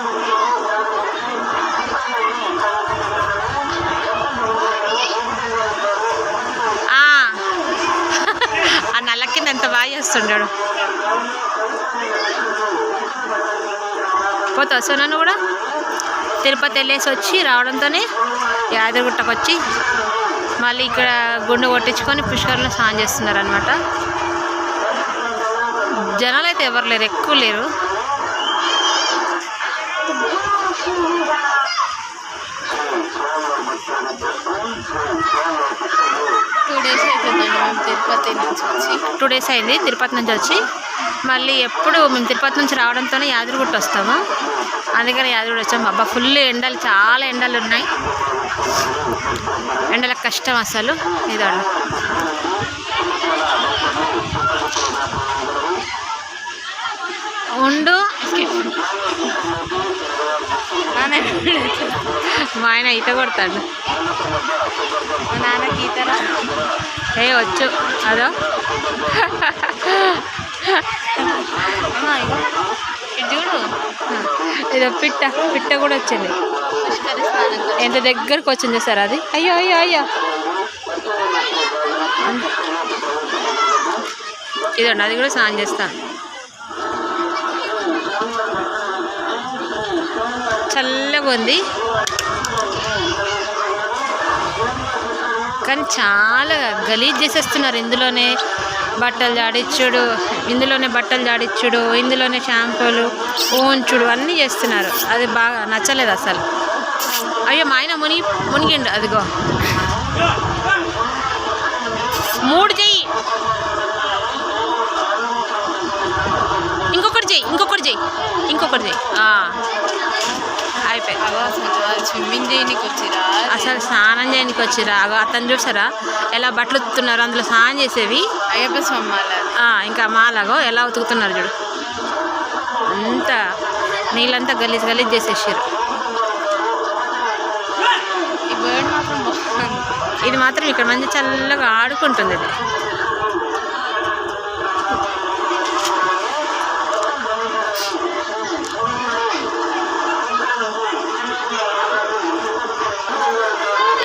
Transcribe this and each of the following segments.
ఆ. నల్ల కింద ఎంత బాగా చేస్తుండాడు పోతావు సో నన్ను కూడా తిరుపతి వెళ్ళేసి వచ్చి రావడంతోనే యాదగిరిగుట్టకు వచ్చి మళ్ళీ ఇక్కడ గుండె కొట్టించుకొని పుష్కరంలో స్నానం చేస్తున్నారు అనమాట జనాలు అయితే ఎవరు లేరు ఎక్కువ లేరు. టూ డేస్ మేము తిరుపతి నుంచి వచ్చి. టూ డేస్ అయింది తిరుపతి నుంచి వచ్చి. మళ్ళీ ఎప్పుడు మేము తిరుపతి నుంచి రావడంతోనే యాదగిరిగుట్ట వస్తాము. అందుకని యాదగిరి వచ్చాము. అబ్బా ఫుల్ ఎండలు చాలా ఎండలు ఉన్నాయి. ఎండలకు కష్టం అసలు. ఇదండి. ఉండు. మా ఆయన ఈత కొడతాడు. మా నాన్నకి ఈత రా ఏ వచ్చు. అదో. చూడు. ఇదో పిట్ట పిట్ట కూడా వచ్చింది. ఎంత దగ్గరకు వచ్చింది సార్ అది. అయ్యో అయ్యో అయ్యో. ఇదండి అది కూడా స్నానం చేస్తాను చల్లగా ఉంది. కానీ చాలా గలీజ్ చేసేస్తున్నారు. ఇందులోనే బట్టలు జాడిచ్చుడు ఇందులోనే బట్టలు జాడిచ్చుడు ఇందులోనే షాంపూలు ఊంచుడు అన్నీ చేస్తున్నారు. అది బాగా నచ్చలేదు అసలు. అయ్యో మా ఆయన మునిగి మునిగిండు. అదిగో. మూడు చెయ్యి. ఇంకొకటి చెయ్యి ఇంకొకటి చెయ్యి ఇంకొకటి చెయ్యి ఆ. అయిపోయి అగో అసలు వాళ్ళు స్విమ్మింగ్ చేయనీకి వచ్చిరా అసలు స్నానం చేయడానికి వచ్చిరా అతను చూసారా? ఎలా బట్టలు ఉతుకుతున్నారు అందులో స్నానం చేసేవి. అయ్యప్ప స్వామి ఇంకా మాలాగో ఎలా ఉతుకుతున్నారు చూడు. అంతా నీళ్ళంతా గలీజ్ గలీజ్ చేసేసారు ఇది మాత్రం ఇక్కడ మంచి చల్లగా ఆడుకుంటుంది ఇది.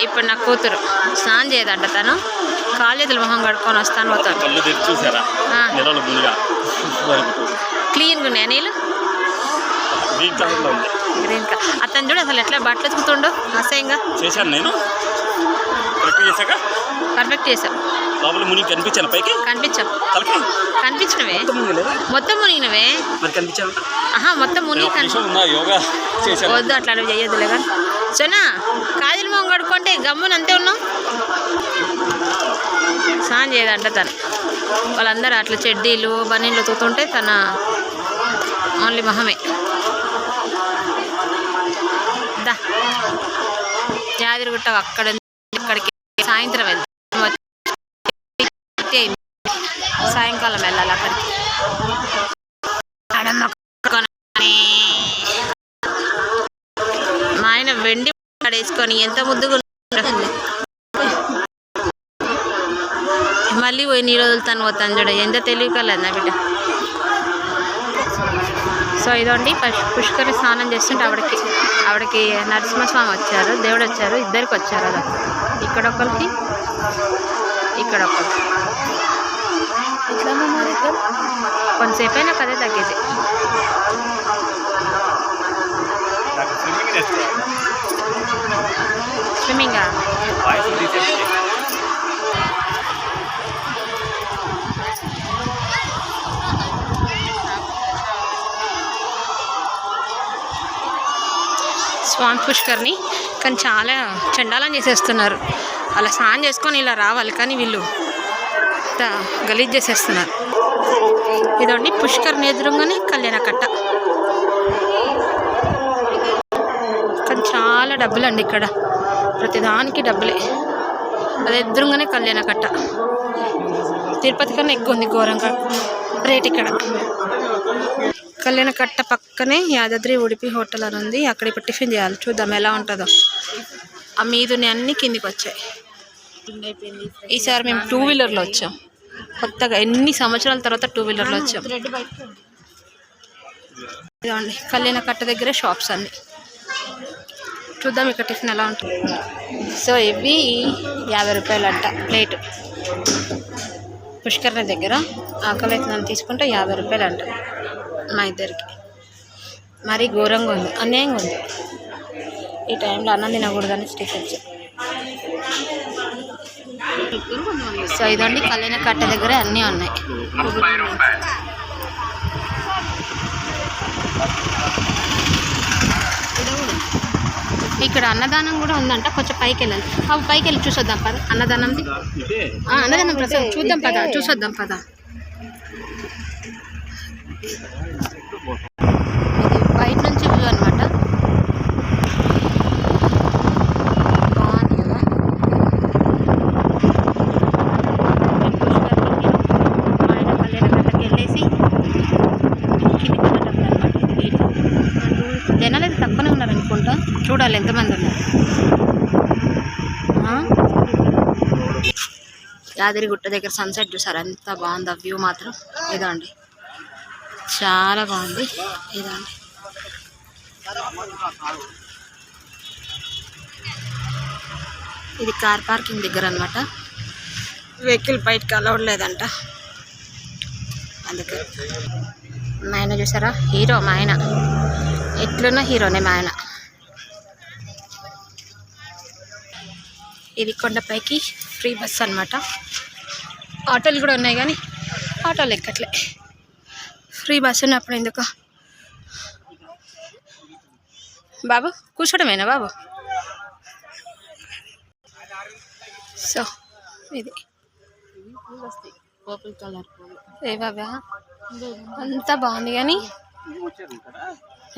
ఇప్పుడు నా కూతురు. స్నానం చేయదంట తను. కాళ్ళు చేతులు మొహం కడుక్కొని వస్తాను పోతాను. క్లీన్గా ఉన్నాయి నీళ్ళు? గ్రీన్ కలర్లో ఉంది. గ్రీన్ కా. అతను చూడు అసలు ఎట్లా బట్టలు ఉతుకుతుండు. అసహ్యంగా. చేశాను నేను. చేశాక? పర్ఫెక్ట్ చేసావు లోపల మునిగి కనిపించాను పైకి? కనిపించావు కనిపించినవే. మొత్తం మునిగినవే. మరి కనిపించాను ఆహా మొత్తం మునిగి ఉన్నా యోగా వద్దు అట్లా చెయ్యొద్దులే కానీ. సోనా కాజల్ మొహం కడుక్కుంటే గమ్మున అంతే ఉన్నావు? స్నానం చేయదంట తను. వాళ్ళందరూ అట్లా చెడ్డీలు బనీళ్ళు తూతుంటే తన ఓన్లీ మొహమే. దా. యాదిరిగుట్ట అక్కడ ఇక్కడికి సాయంత్రం వెళ్తాం అయింది. సాయంకాలం వెళ్ళాలి అక్కడికి మా ఆయన వెండి పడేసుకొని ఎంత ముద్దుగా మళ్ళీ పోయి నీ రోజులతో పోతాను చూడ ఎంత తెలివి కలదు నా బిడ్డ. సో ఇదండి పుష్కర స్నానం చేస్తుంటే ఆవిడకి ఆవిడకి నరసింహస్వామి వచ్చారు దేవుడు వచ్చారు ఇద్దరికి వచ్చారు అలా. ఇక్కడ ఒకరికి ఇక్కడ ఒకరికి. ఎట్లా మరి కొంతసేపు అయినా కదే తగ్గేది. నాకు స్విమ్మింగ్ స్వామి పుష్కర్ని కానీ చాలా చండాలం చేసేస్తున్నారు. అలా స్నానం చేసుకొని ఇలా రావాలి కానీ వీళ్ళు అంతా గలీజ్ చేసేస్తున్నారు ఇదండి పుష్కర్ని ఎదురుగానే కళ్యాణకట్ట. కానీ చాలా డబ్బులు అండి ఇక్కడ. ప్రతిదానికి డబ్బులే. అది ఎదురుగానే కళ్యాణకట్ట. తిరుపతి కన్నా ఎక్కువ ఉంది ఘోరంగా. రేట్ ఇక్కడ. కళ్యాణ కట్ట పక్కనే యాదాద్రి ఉడిపి హోటల్ అని ఉంది. అక్కడ ఇప్పుడు టిఫిన్ చేయాలి. చూద్దాం ఎలా ఉంటుందో. ఆ మీదుని అన్ని కిందికి వచ్చాయి ఈసారి మేము టూ వీలర్లో వచ్చాం. కొత్తగా ఎన్ని సంవత్సరాల తర్వాత టూ వీలర్లో వచ్చాం. ఇదిగోండి కళ్యాణ కట్ట దగ్గరే షాప్స్ అన్ని. చూద్దాం ఇక్కడ టిఫిన్ ఎలా ఉంటుంది. సో ఇవి యాభై రూపాయలు అంట ప్లేట్ పుష్కరణ దగ్గర ఆకలి అయితే తీసుకుంటే యాభై రూపాయలు అంట మా ఇద్దరికి. మరీ ఘోరంగా ఉంది అన్యాయంగా ఉంది. ఈ టైంలో అన్నం తినకూడదని టిఫిన్స్ సో ఇదండి కళ్యాణ కట్ట దగ్గర అన్నీ ఉన్నాయి. ఇక్కడ అన్నదానం కూడా ఉందంట కొంచెం పైకి వెళ్ళాలి అవి పైకి వెళ్ళి చూసొద్దాం పద. అన్నదానం. ఆ, అన్నదానం ప్రసాద్ చూద్దాం పద చూసొద్దాం పద ఇది బయట నుంచి వ్యూ అనమాట బాగుంది కదా మేము పుష్కర్కి మా ఆయన కళ్యాణ కట్టకి వెళ్ళేసి కిందికి వెళ్ళేటప్పుడు అనమాట ఇది వీడియో జనాలు అయితే తక్కువనే ఉన్నారు అనుకుంటా చూడాలి ఎంతమంది యాదగిరిగుట్ట దగ్గర సన్సెట్ చూసారు? ఎంత బాగుంది ఆ వ్యూ మాత్రం. ఇదండి చాలా బాగుంది. ఇదండి ఇది కార్ పార్కింగ్ దగ్గర అనమాట వెహికల్ బయటకు అలౌడ్ లేదంట. అందుకే. మా ఆయన చూసారా? హీరో మా ఆయన. ఎట్లున్న హీరోనే మా ఆయన. ఇది కొండపైకి ఫ్రీ బస్ అన్నమాట. ఆటోలు కూడా ఉన్నాయి కానీ ఆటోలు ఎక్కట్లే. ఫ్రీ బస్ ఉన్నప్పుడు ఎందుకు? బాబు కూర్చోడమేనా బాబు? సో ఇది. ఏ బాబా? అంతా బాగుంది కానీ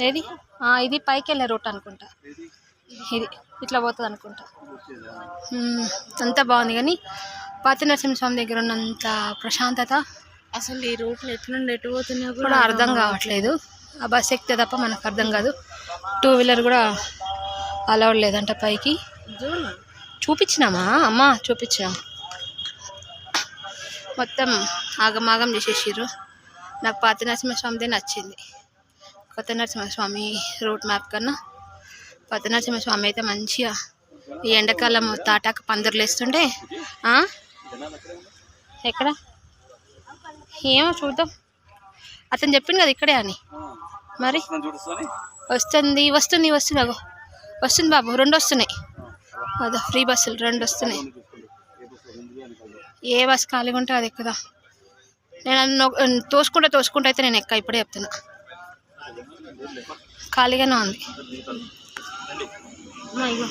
ఏది? ఆ, ఇది పైకి వెళ్ళే రూట్ అనుకుంటా. ఇది ఇట్లా పోతుంది అనుకుంటా. అంతా బాగుంది కానీ పాత నరసింహస్వామి దగ్గర ఉన్నంత ప్రశాంతత అసలు ఈ రూట్లో ఎట్లుండి ఎటు పోతున్నా కూడా అర్థం కావట్లేదు. ఆ బస్ ఎక్కితే తప్ప మనకు అర్థం కాదు. టూ వీలర్ కూడా అలౌడ్ లేదంట పైకి. చూపించినామా? అమ్మ చూపించాం మొత్తం ఆగమాగం చేసేసారు నాకు పాత నరసింహస్వామిదే నచ్చింది. కొత్త నరసింహస్వామి రూట్ మ్యాప్ కన్నా. పద్మనాభ స్వామి అయితే మంచిగా ఈ ఎండాకాలం తాటాకు పందిర్లు వేస్తుంటే ఎక్కడ? ఏమో చూద్దాం. అతను చెప్పింది కదా ఇక్కడే అని. మరి? వస్తుంది వస్తుంది వస్తుంది అగో. వస్తుంది బాబు రెండు వస్తున్నాయి. అదో ఫ్రీ బస్సులు రెండు వస్తున్నాయి. ఏ బస్ ఖాళీగా ఉంటే అది ఎక్కుదా. నేను తోసుకుంటే తోసుకుంటే అయితే నేను ఎక్క ఇప్పుడే చెప్తున్నా. ఖాళీగానే ఉంది. అమ్మా, ఇగో